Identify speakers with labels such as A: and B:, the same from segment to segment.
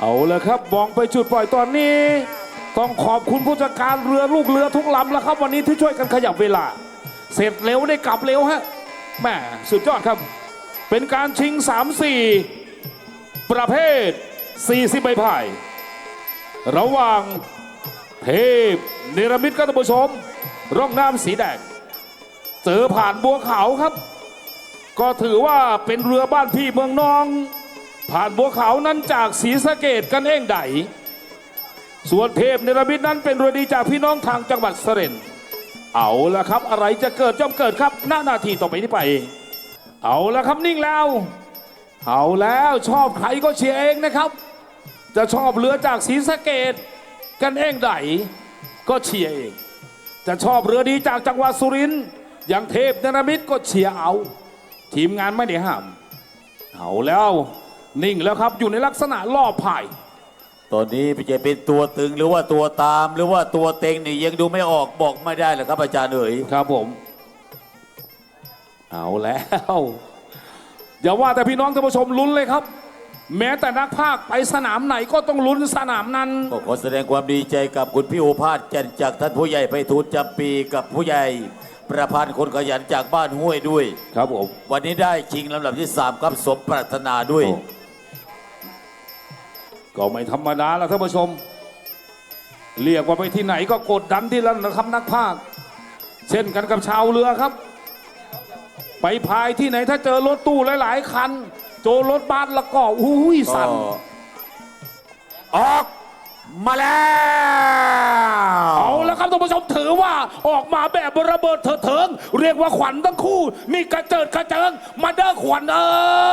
A: เอาเลยครับมองไปจุดปล่อยตอนนี้ ต้องขอบคุณผู้จัดการเรือลูกเรือทุกลำแล้วครับ วันนี้ที่ช่วยกันขยับเวลา เสร็จเร็วได้กลับเร็วฮะแม่สุดยอดครับ เป็นการชิง 3-4 ประเภท 40ใบพาย ระหว่างเทพเนรมิตครับท่านผู้ชม ร่องน้ำสีแดงเจอผ่านบัวขาวครับ ก็ถือว่าเป็นเรือบ้านพี่เมืองน้อง ผ่านบัวขาวนั้นจากศรีสะเกดกันเองใดส่วนเทพเนรมิตนั้นเป็นรดีจากพี่น้องทางจังหวัดสระเรนเอาละครับ อะไรจะเกิดย่อมเกิดครับหน้านาทีต่อไปนี้ไป เอาละครับนิ่งแล้ว เอาแล้วชอบใครก็เชียร์เองนะครับ จะชอบเรือจากศรีสะเกดกันเองใดก็เชียร์เอง จะชอบเรือดีจากจังหวัดสุรินทร์อย่างเทพเนรมิตก็เชียร์เอา ทีมงานไม่ได้ห้าม เอาแล้ว นิ่งแล้วครับอยู่ในลักษณะล่อพาย
B: ตอนนี้จะเป็นตัวตึงหรือว่าตัวตามหรือว่าตัวเต็งนี่ยังดูไม่ออกบอกไม่ได้เลยครับอาจารย์เอ๋ย
A: ครับผม เอาแล้วอย่าว่าแต่พี่น้องท่านผู้ชมลุ้นเลยครับ แม้แต่นักภาคไปสนามไหนก็ต้องลุ้นสนามนั้น
B: ก็ขอแสดงความดีใจกับคุณพี่โอภาสแก่นจากท่านผู้ใหญ่ไปทูลจำปีกับผู้ใหญ่ประพันธ์คนขยันจากบ้านห้วยด้วย
A: ครับผม
B: วันนี้ได้ชิงลำดับที่ 3 ครับสมปรารถนาด้วย
A: โอ้ ก็ไม่ธรรมดาแล้วท่านผู้ชม เรียกว่าไปที่ไหนก็กดดันที่นั่นนะครับนักภาค เช่นกันกับชาวเรือครับ ไปพายที่ไหนถ้าเจอรถตู้หลาย ๆ คัน โจรรถบัสแล้วก็อุ้ยสั่น
B: ก็ออกมาแล้ว
A: เอาแล้วครับท่านผู้ชมถือว่าออกมาแบบระเบิดเถิดเถิง เรียกว่าขวัญทั้งคู่มีกระเจิดกระเจิงมาเด้อขวัญเอ้ย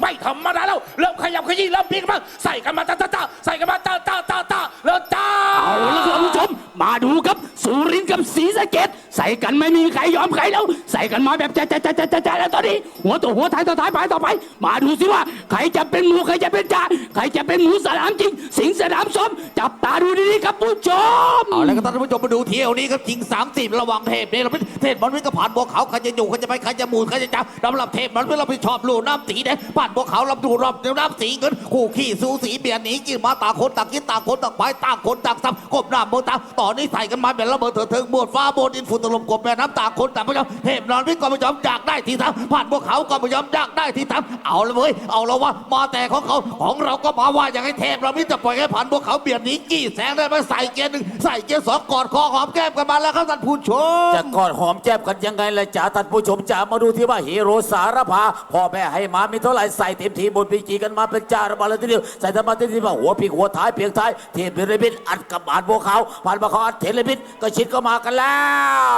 A: ไม่ธรรมดาแล้วเริ่มขยับขยี้เริ่มพลิกมาใส่กันมาจ้าจ้าจ้าใส่กันมาจ้าจ้าจ้าจ้าแล้วจ้า
C: เอาละครับผู้ชมมาดูครับสุรินทร์กับศรีสะเกด ใส่กันไม่มีใครยอมใครแล้ว ใส่กันมาแบบจ้าจ้าจ้าจ้าจ้าแล้วตอนนี้ หัวตัวหัวท้ายตัวท้ายไปต่อไป มาดูสิว่าใครจะเป็นหมูใครจะเป็นจ่าใครจะเป็นหมูสนามจริง สิงสนามสมจับตาดูดีๆครับผู้ชม
D: เอาแล้วก็ท่านผู้ชมมาดูเที่ยวนี้ครับจริงสามสิบระหว่างเทพเนี่ยเราเป็นเทพมันวิ่งกับผ่านบัวเขาวใครจะอยู่ใครจะไปใครจะหมุนใครจะจับสำหรับเทพมันเป็นเราไปชอบลู่น้ำสีแดงผ่านบัวเขาวลำดูรอบน้ำสีเงินคู่ขี้สูสีเบียดหนีกินมาต่างคนต่างกินต่างคนต่างไปต่างคนต่างซ้ำกบหน้าโมตาต่อนี้ใส่กันมาเป็นระเบิดเถิดเทิงบวดฟ้าบนดินฝุ่นตลบกบแม่น้ำต่างคนต่างผู้ชมเทพนอนวิ่งก็ไม่ยอมอยากได้ที่ทำผ่านบัวขาวก็ไม่ยอมอยากได้ที่ทำเอาละเว้ยเอาละว่ามาแต่ของเขาของเราก็มาว่าอย่างให้เทพเราไม่จะปล่อยให้ผ่านบัวขาเบียดหนีกี่แสงได้ไหมใส่เกียร์หนึ่งใส่เกียร์สองกอดคอหอมแก้มกันมาแล้วครับท่านผู้ชม
B: จะกอดหอมแจ็บกันยังไงล่ะจ๋าท่านผู้ชมจ๋ามาดูที่ว่าฮีโร่สารพาพ่อแม่ให้มามีเท่าไหร่ใส่เต็มทีบนปีจีกันมาเป็นจ่าระบาดเลยทีเดียวใส่ธรรมะเต็มที่ว่าหัวปีกหัวท้ายเพียงท้ายเทียบเรบิดอัดกับบานบัวขาผ่านบัวขาอัดเทเลบิดก็ชิดก็มากันแล้ว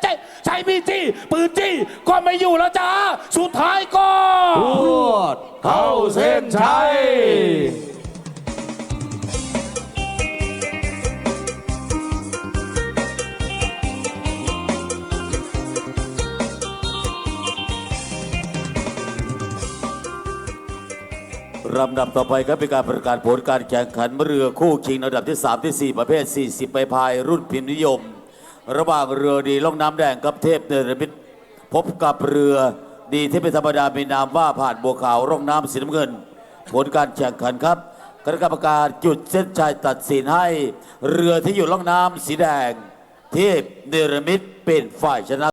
B: ลำดับต่อไปครับเป็นการประกาศผลการแข่งขันเรือคู่ชิงระดับที่ 3 ที่ 4 ประเภท 40ใบพายรุ่นพิมพ์นิยม ระหว่างเรือดีล่องน้ำแดงกับเทพเนรมิตพบกับเรือดีที่เป็นธรรมดามีนามว่าผ่านบัวขาวร่องน้ำสีน้ำเงิน ผลการแข่งขันครับคณะกรรมการจุดเส้นชัยตัดสินให้ เรือที่อยู่ล่องน้ำสีแดง เทพเนรมิตเป็นฝ่ายชนะ